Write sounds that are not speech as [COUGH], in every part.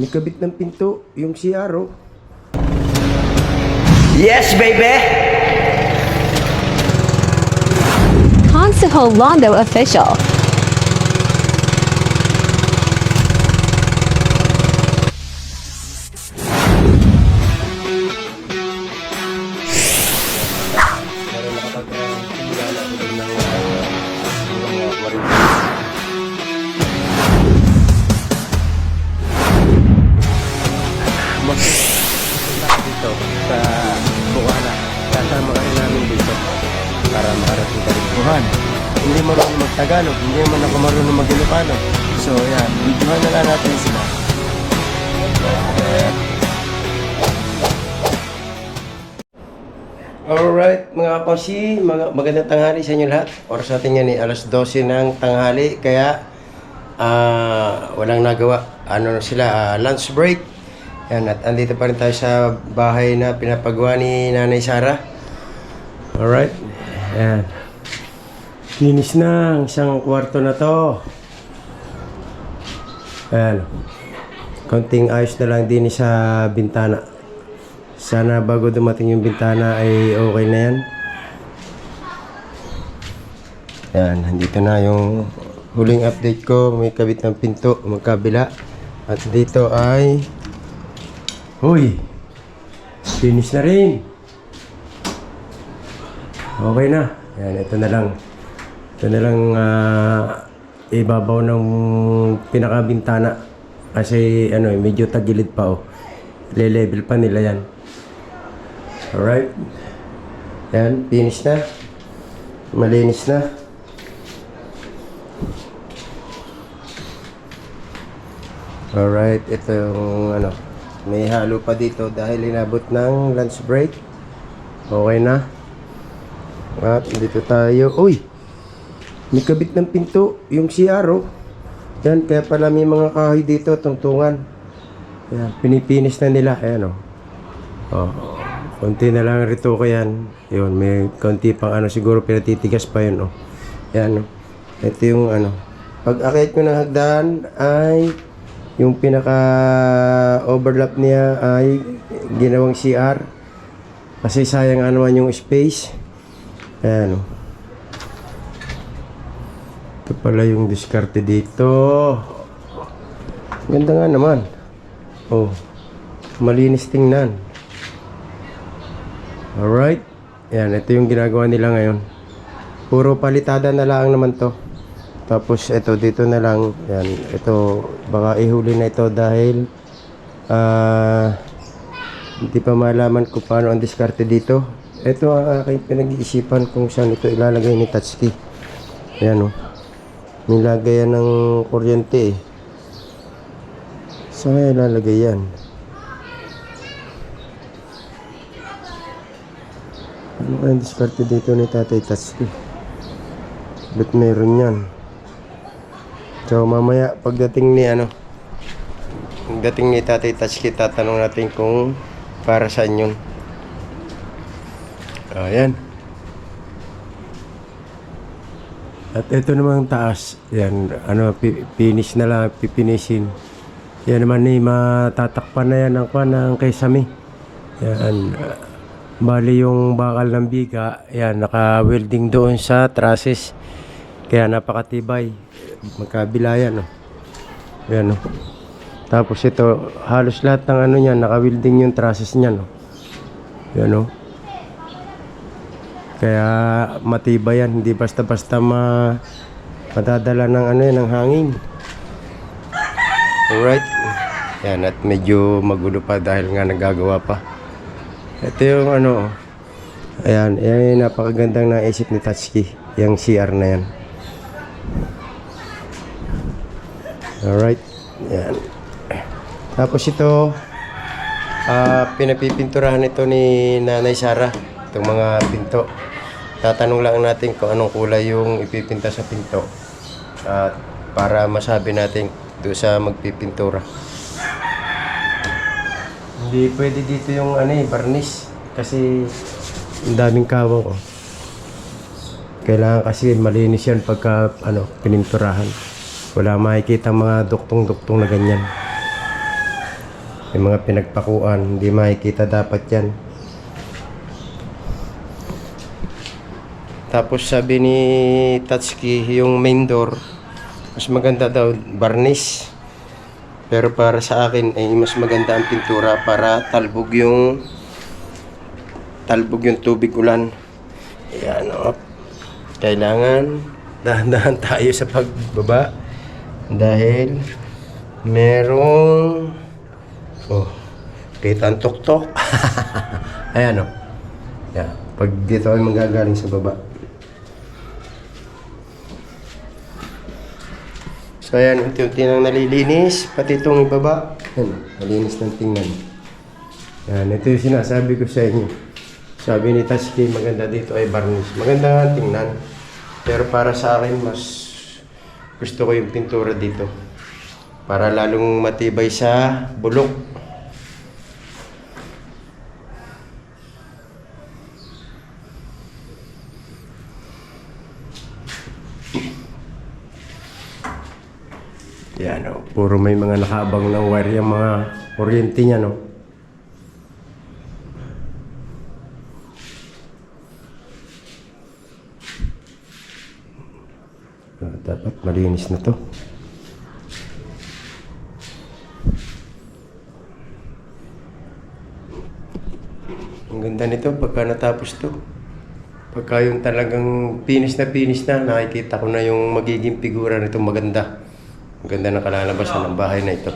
may kabit ng pinto, yung CR, oh. Yes, baby! Consejo Londo Official. Alright, mga kapangsi, mga, magandang tanghali sa inyo lahat. Oras natin yan eh, alas 12 ng tanghali, kaya ah, walang nagawa. Ano sila, ah, lunch break. Yan, at andito pa rin tayo sa bahay na pinapagawa ni Nanay Sara. Alright, yan. Finish na ang isang kwarto na to. Ayan. Konting ayos na lang din sa bintana. Sana bago dumating yung bintana ay okay na yan. Yan, nandito na yung huling update ko. May kabit ng pinto, magkabila. At dito ay... Uy! Finish na rin! Okay na. Yan, ito na lang. Ito na lang ah, ibabaw ng pinakabintana. Kasi ano, eh, medyo tagilid pa oh. Le-level pa nila yan. Alright. Yan, finish na. Malinis na. Alright, ito yung ano, may halo pa dito dahil inabot ng lunch break. Okay na. At dito tayo. Uy! May kabit ng pinto, yung CR oh. Yan, kaya pala may mga kahoy dito, tungtungan. Yan, pinipinis na nila. Ayan oh. Oh, konti na lang rito ko yan. Yun, may konti pang ano siguro pinatitigas pa yun oh. Yan oh. Ito yung ano. Pag akit ko ng hagdan ay yung pinaka overlap niya ay ginawang CR. Kasi sayang ano man yung space. Ayan oh. Ito pala yung diskarte dito. Ganda nga naman. Oh. Malinis tingnan. Alright. Yan, ito yung ginagawa nila ngayon. Puro palitada na lang naman to. Tapos ito dito na lang. Yan, ito baka ihuli na ito dahil ah hindi pa malaman ko paano ang diskarte dito. Ito ang aking pinag-iisipan kung saan ito ilalagay ni Tatsuki. Ayan o. Nilagay yan ng kuryente eh. Saan ilalagay yan? Ano kaya diskarte dito ni Tatay Tatsuki? Ba't meron yan? So mamaya pagdating ni ano Pagdating ni Tatay Tatsuki tatanong natin kung para saan yun. Ayan. At ito naman ang taas. Yan, ano, finish na lang, pipinisin. Yan naman ni matatakpan na yan ng kwan ng kesame. Yan. ah, Bali yung bakal ng biga, yan, naka-welding doon sa trusses. Kaya napakatibay. Magkabila yan, oh. Yan, oh. Tapos ito, halos lahat ng ano niya, naka-welding yung trusses niya, no. Yan, oh. Kaya matibay yan, hindi basta-basta ma madadala ng ano yan, ng hangin. Alright. Yan, at medyo magulo pa dahil nga nagagawa pa. Ito yung ano, ayan, yan yung napakagandang naisip ni Tatsuki, yung CR na yan. Alright, yan. Tapos ito, ah pinapipinturahan ito ni Nanay Sara, itong mga pinto. Tatanong lang natin kung anong kulay yung ipipinta sa pinto. At para masabi natin doon sa magpipintura. Hindi pwede dito yung ano eh, varnish. Kasi ang daming kawang oh. Kailangan kasi malinis yan pagka ano, pininturahan. Wala makikita mga duktong-duktong na ganyan. Yung mga pinagpakuan, hindi makikita dapat yan. Tapos sabi ni Tatsuki, yung main door, mas maganda daw, varnish. Pero para sa akin, ay mas maganda ang pintura para talbog yung talbog yung tubig ulan. Ayan, o. Kailangan dahan-dahan tayo sa pagbaba dahil merong oh, kita ang tuktok. [LAUGHS] Ayan o. Yeah. Pag dito ay manggagaling sa baba. So ayan, unti-unti nang nalilinis, pati itong ibaba. Ayan, malinis ng tingnan. Yan, ito yung sinasabi ko sa inyo. Sabi ni Taski, maganda dito ay varnish. Maganda nga tingnan. Pero para sa akin, mas gusto ko yung pintura dito. Para lalong matibay sa bulok. Yan o, puro may mga nakaabang ng wire yung mga kuryente niya no. Ah, dapat malinis na to. Ang ganda nito pagka natapos to. Pagka yung talagang finish na finish na, nakikita ko na yung magiging figura nito maganda. Ang ganda ng kalalabasan ng bahay na ito.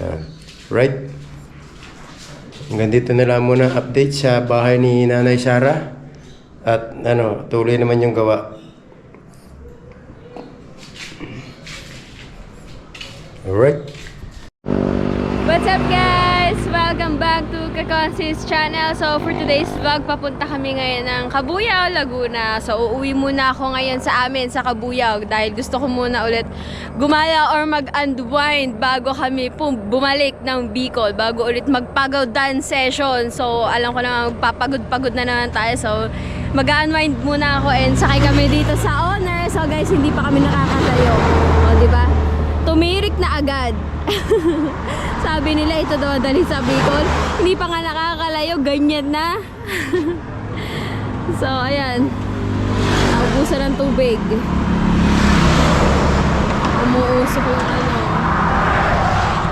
Yan. Right? Hanggang dito na lang muna update sa bahay ni Nanay Sara. At ano, tuloy naman yung gawa. Alright. So for today's vlog, papunta kami ngayon ng Kabuyao, Laguna. So uuwi muna ako ngayon sa amin sa Kabuyao dahil gusto ko muna ulit gumala or mag-unwind bago kami bumalik ng Bicol, bago ulit magpagaw dance session. So alam ko na magpapagod-pagod na naman tayo. So mag-unwind muna ako and sakay kami dito sa owner. So guys, hindi pa kami nakakatayo. O, di ba? Tumirik na agad. [LAUGHS] Sabi nila ito daw dali sa Bicol. Hindi pa nga nakakalayo, ganyan na. [LAUGHS] so, ayan. Naubusan ng tubig. Umuusok yung ano.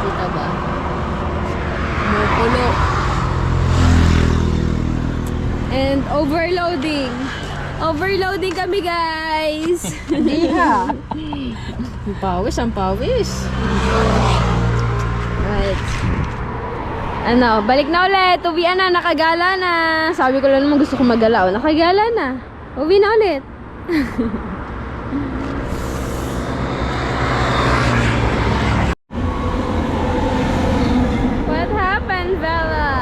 Kita ba? Umukulo. And overloading. Overloading kami guys. Hindi ha. [LAUGHS] Ang pawis, ang pawis. Right. Ano, balik na ulit. Uwian na, nakagala na. Sabi ko lang naman gusto ko magalaw. Nakagala na. Uwi na ulit. [LAUGHS] What happened, Bella?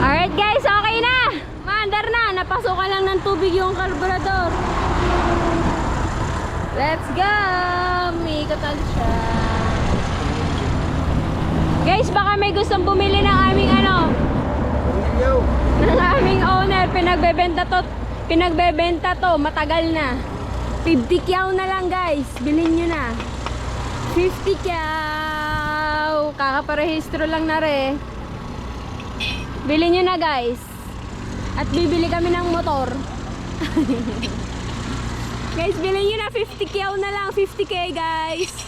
Alright guys, okay na. Maandar na. Napasukan lang ng tubig yung karburador. Let's go! May siya. Guys, baka may gustong bumili ng aming ano, ng aming owner. Pinagbebenta to, pinagbebenta to, matagal na. 50 kyaw na lang guys, bilhin nyo na. 50 kyaw! Kakaparehistro lang na re. Bilhin nyo na guys. At bibili kami ng motor. [LAUGHS] Guys, bilhin nyo na 50k na lang. 50k guys.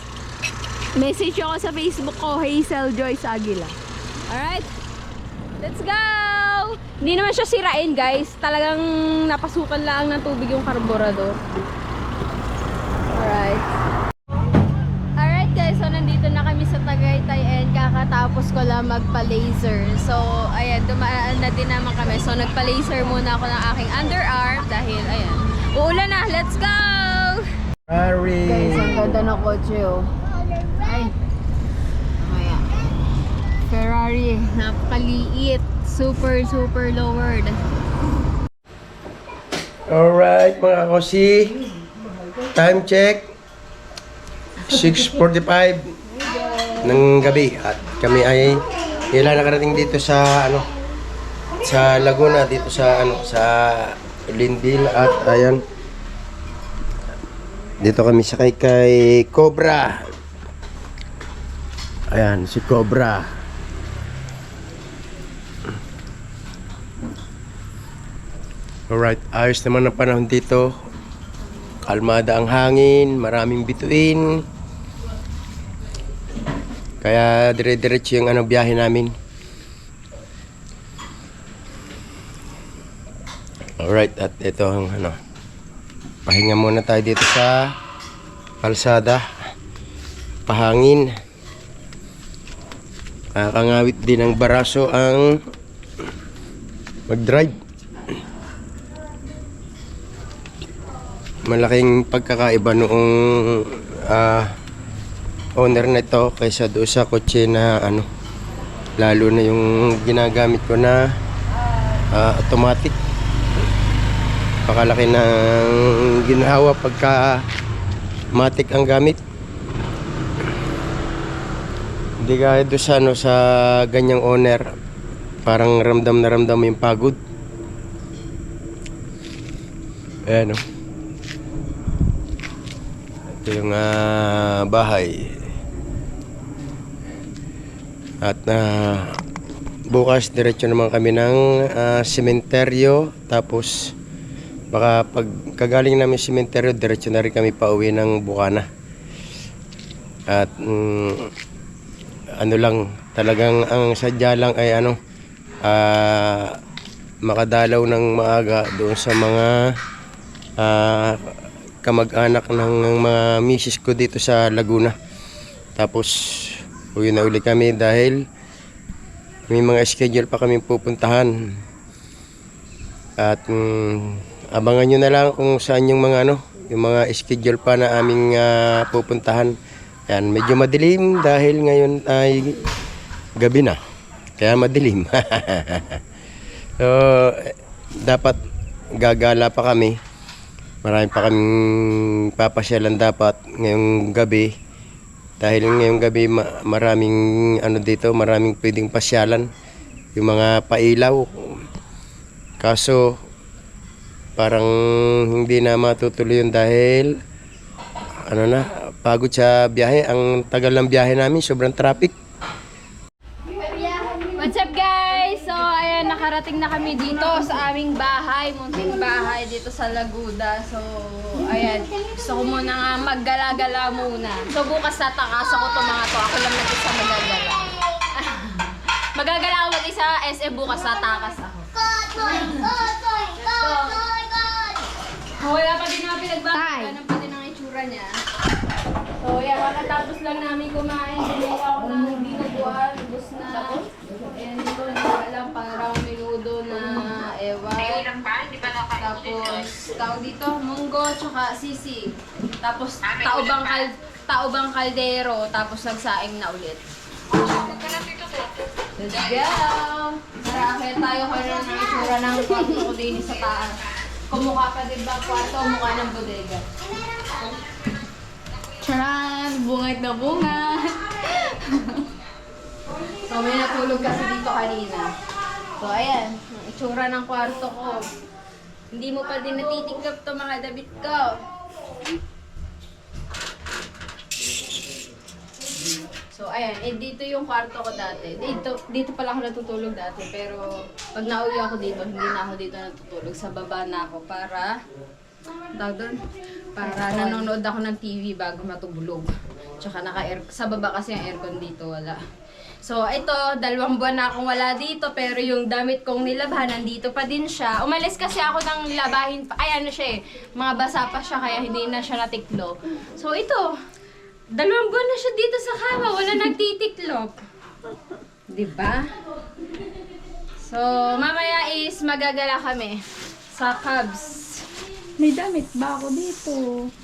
Message ako sa Facebook ko, Hazel Joyce Aguila. Alright? Let's go! Hindi naman siya sirain guys. Talagang napasukan lang ng tubig yung karburador. Alright. Alright guys, so nandito na kami sa Tagaytay and kakatapos ko lang magpa-laser. So, ayan, dumaan na din naman kami. So, nagpa-laser muna ako ng aking underarm dahil, ayan, uulan na. Let's go! Harry! Guys, ang ganda ng kotse oh. Ay. Mamaya. Ferrari, napakaliit. Super, super lowered. Alright mga kosi. Time check. 6.45 ng gabi. At kami ay kailan nakarating dito sa ano sa Laguna dito sa ano sa Lindil at ayan Dito kami sakay kay Cobra. Ayan, si Cobra. Alright, ayos naman ang panahon dito. Kalmada ang hangin, maraming bituin. Kaya dire-diretso yung ano biyahe namin. Alright, at ito ang ano. Pahinga muna tayo dito sa kalsada. Pahangin. Nakakangawit din ng baraso ang mag-drive. Malaking pagkakaiba noong ah, owner na ito kaysa doon sa kotse na ano lalo na yung ginagamit ko na ah, automatic. Pakalaki ng ginhawa pagka matic ang gamit. Hindi kaya doon sa, ano, sa ganyang owner parang ramdam na ramdam yung pagod. Ayan o ito yung ah, bahay. At na bukas diretso naman kami ng ah, sementeryo tapos baka pag kagaling namin sementeryo diretso na rin kami pauwi ng Bukana. At mm, ano lang talagang ang sadya lang ay ano ah, makadalaw ng maaga doon sa mga ah, kamag-anak ng mga misis ko dito sa Laguna. Tapos uwi na uli kami dahil may mga schedule pa kami pupuntahan. At mm, abangan nyo na lang kung saan yung mga ano yung mga schedule pa na aming ah, pupuntahan. Yan medyo madilim dahil ngayon ay gabi na. Kaya madilim. [LAUGHS] So eh, dapat gagala pa kami marami pa kaming papasyalan dapat ngayong gabi. Dahil ngayong gabi ma- maraming ano dito maraming pwedeng pasyalan. Yung mga pailaw. Kaso parang hindi na matutuloy yun dahil ano na pagod sa biyahe. Ang tagal ng biyahe namin sobrang traffic What's up guys? So ayan, nakarating na kami dito sa aming bahay, munting bahay dito sa Laguda. So ayan, gusto ko muna nga maggala-gala muna. So bukas tatakasan ko to mga to. Ako lang nag-isa magagala. [LAUGHS] magagala ako mag-isa, SM bukas tatakas ako. Oh, wala pa din namin pinagbago. Ganun pa din ang itsura niya. So, yan, kakatapos lang namin kumain. Bumili ako ng dinuguan, ubos na. Tapos? Ayan, dito, hindi ko alam, parang minudo na ewan. Tapos, tao dito, munggo, tsaka sisig. Tapos, taobang, kal taobang kaldero, tapos nagsaing na ulit. Let's go! Tara, akit tayo kayo ng itsura ng kwarto ko din sa taas. Kumukha pa din ba kwarto mukha ng bodega? Charan! Bungad na bungad! so, may natulog kasi dito kanina. So, ayan. Ang itsura ng kwarto ko. Hindi mo pa din natitiklop to mga dabit ko. So, ayan. Eh, dito yung kwarto ko dati. Dito, dito pala ako natutulog dati. Pero, pag nauwi ako dito, hindi na ako dito natutulog. Sa baba na ako para, doon, para nanonood ako ng TV bago matulog. Tsaka naka -air, sa baba kasi ang aircon dito, wala. So, ito, dalawang buwan na akong wala dito, pero yung damit kong nilabhan, nandito pa din siya. Umalis kasi ako ng labahin, pa- ay ano siya eh, mga basa pa siya, kaya hindi na siya natiklo. So, ito, dalawang buwan na siya dito sa kama, wala nagtitiklop. Di ba? So, mamaya is magagala kami sa Cubs. May damit ba ako dito?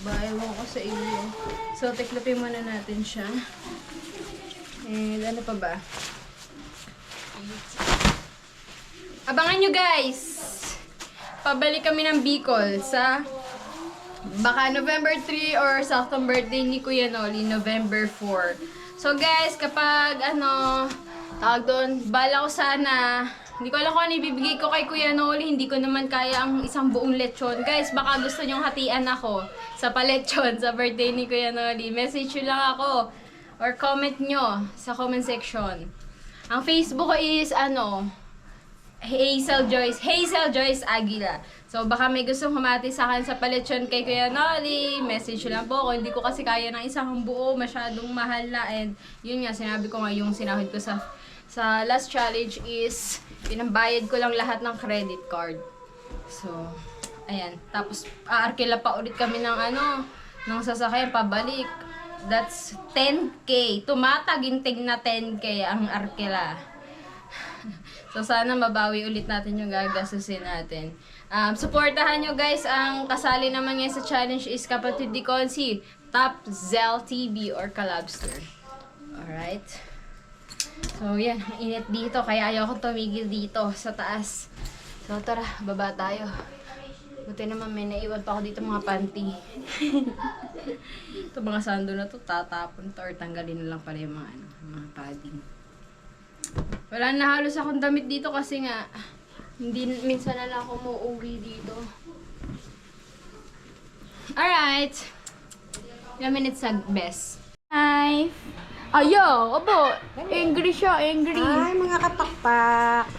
Ba, ewan ko sa inyo. So, tiklopin muna natin siya. And ano pa ba? Abangan nyo guys! Pabalik kami ng Bicol sa baka November 3 or sa aktong birthday ni Kuya Noli, November 4. So guys, kapag ano, tawag doon, bala ko sana Hindi ko alam kung ano ibibigay ko kay Kuya Noli. Hindi ko naman kaya ang isang buong lechon. Guys, baka gusto nyong hatian ako sa palechon sa birthday ni Kuya Noli. Message nyo lang ako or comment nyo sa comment section. Ang Facebook ko is ano, Hazel Joyce, Hazel Joyce Aguila. So baka may gustong humati sa akin sa palechon kay Kuya Nolly, message lang po ako. Hindi ko kasi kaya ng isang buo, masyadong mahal na. And yun nga, sinabi ko nga yung sinahod ko sa sa last challenge is pinambayad ko lang lahat ng credit card. So, ayan. Tapos, aarkila pa ulit kami ng ano, ng sasakyan pabalik. That's 10K. Tumataginting na 10K ang arkila. [LAUGHS] So sana mabawi ulit natin yung gagastusin natin. Um, supportahan nyo guys, ang kasali naman ngayon sa challenge is kapatid ni Consi, Top Zell TV or Kalabster. Alright. So yan, init dito kaya ayoko tumigil dito sa taas. So tara, baba tayo. Buti naman may naiwan pa ako dito mga panty. [LAUGHS] Ito mga sando na to, tatapon to or tanggalin na lang pala yung mga, ano, mga padding. Wala na halos akong damit dito kasi nga hindi minsan na lang ako muuwi dito. Alright. Ilang minutes sa best. Hi. Ayo, abo. Angry siya, angry. Ay, mga kapakpak.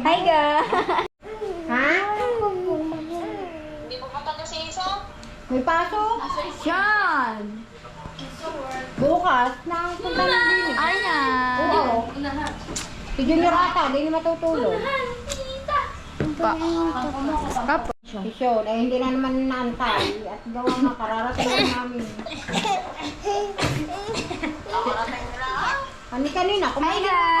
Hi, ga. Ha? May pasok? Sean. Bukas na punta na din. Ay na. Oo. Si Junior ata, di na matutulog. Pa. Kap. Si Sean, eh hindi na naman naantay. At gawa na, kararating na namin. [LAUGHS] Kani kanina, Hi, kumain na guys.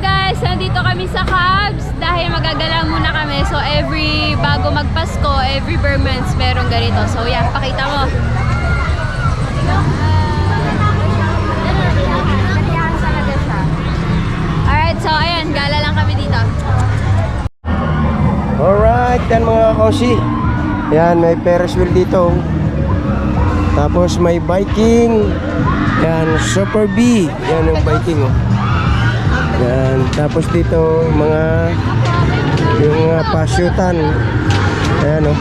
Guys? Nandito kami sa Cubs dahil magagala muna kami. So, every bago magpasko, every Burmans merong ganito. So, yeah, pakita mo. Alright, so ayan, gala lang kami dito. Alright, yan mga kosi. Yan, may Ferris wheel dito. Tapos may biking. Yan, Super B. Yan yung biking oh. Yan, tapos dito mga yung mga pasyutan. Ayan oh.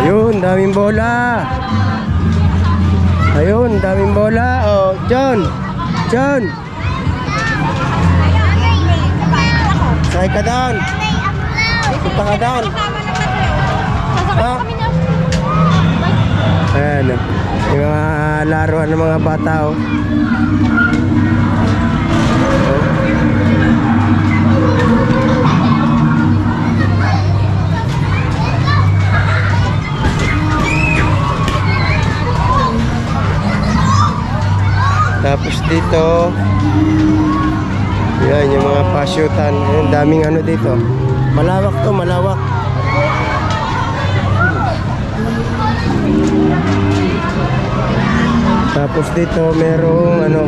Ayun, daming bola. John. Sakay ka down. Punta ka down. Ha? Ayan. Yung mga laruan ng mga bata. Oh. Dito, yan yung mga pasyutan. Yung daming ano dito. Malawak to, malawak. Tapos dito merong ano,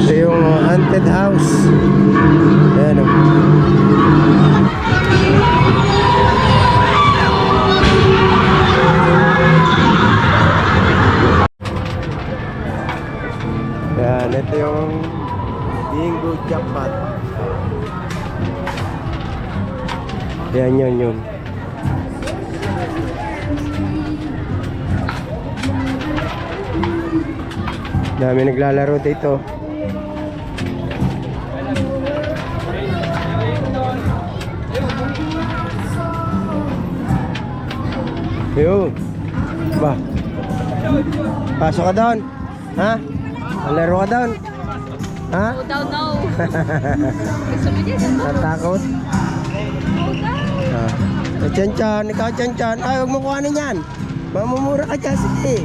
ito yung haunted house. Ayan oh. o. ito yung bingo jackpot. Yan yun yun. Dami naglalaro dito. Yun. Ba. Pasok ka doon. Ha? Laro ka doon. Ha? No daw, no. Gusto mo dyan? Natakot? Ah. Eh, Chan Chan, ikaw Chan Chan. Ay, huwag mo kuhanin yan. Mamumura ka dyan, sige.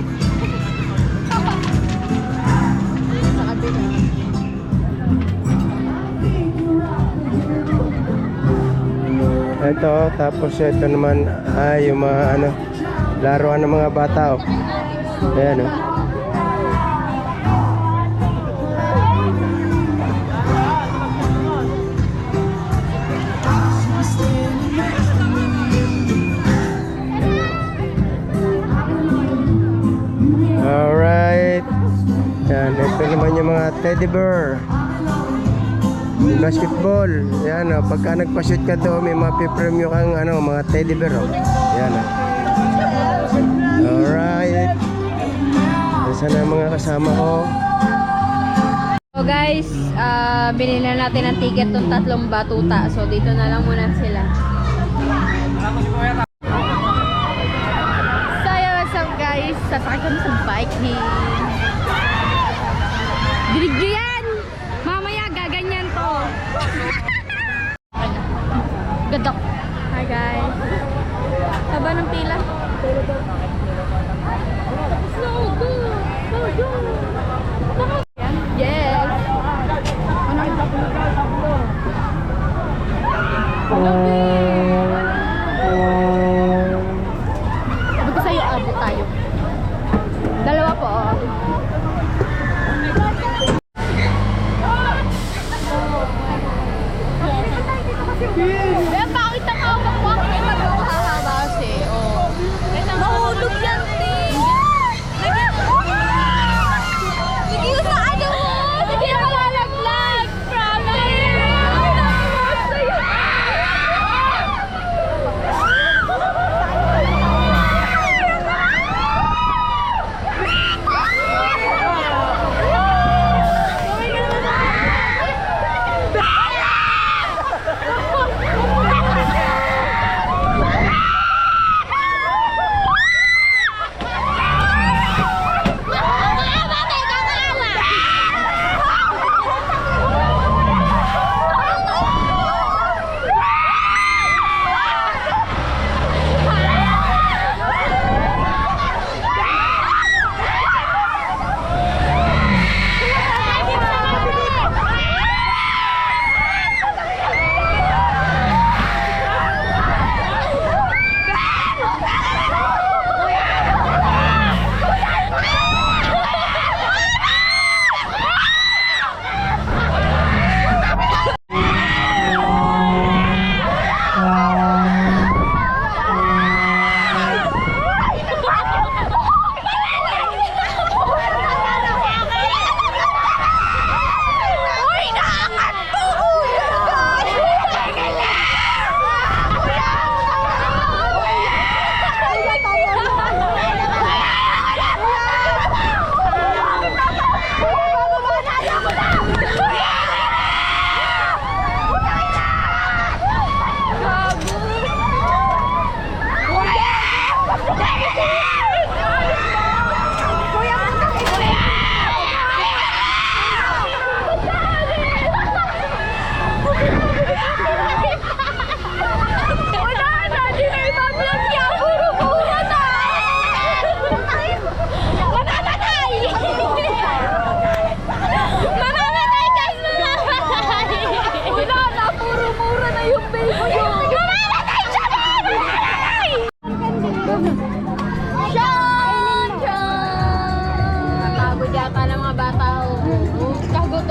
Ito, tapos ito naman ay yung mga ano, laruan ng mga bata oh. Ayan oh. Alright. Yan, ito naman yung mga teddy bear. Basketball. Yan, oh, pagka nagpa-shoot ka doon, may mapipremyo kang ano, mga teddy bear. Oh. Yan, oh. Alright. Isa na mga kasama ko. So guys, ah binili na natin ang ticket ng tatlong batuta. So dito na lang muna sila. So yeah, what's up guys? Sasakay kami sa. Dilig nyo yan! Mamaya gaganyan to. [LAUGHS] Gadok. Hi guys. Haba ng pila. So good! So good! Yes! Sabi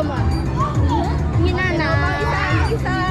Kagutom ah. Hinana. Isa, isa.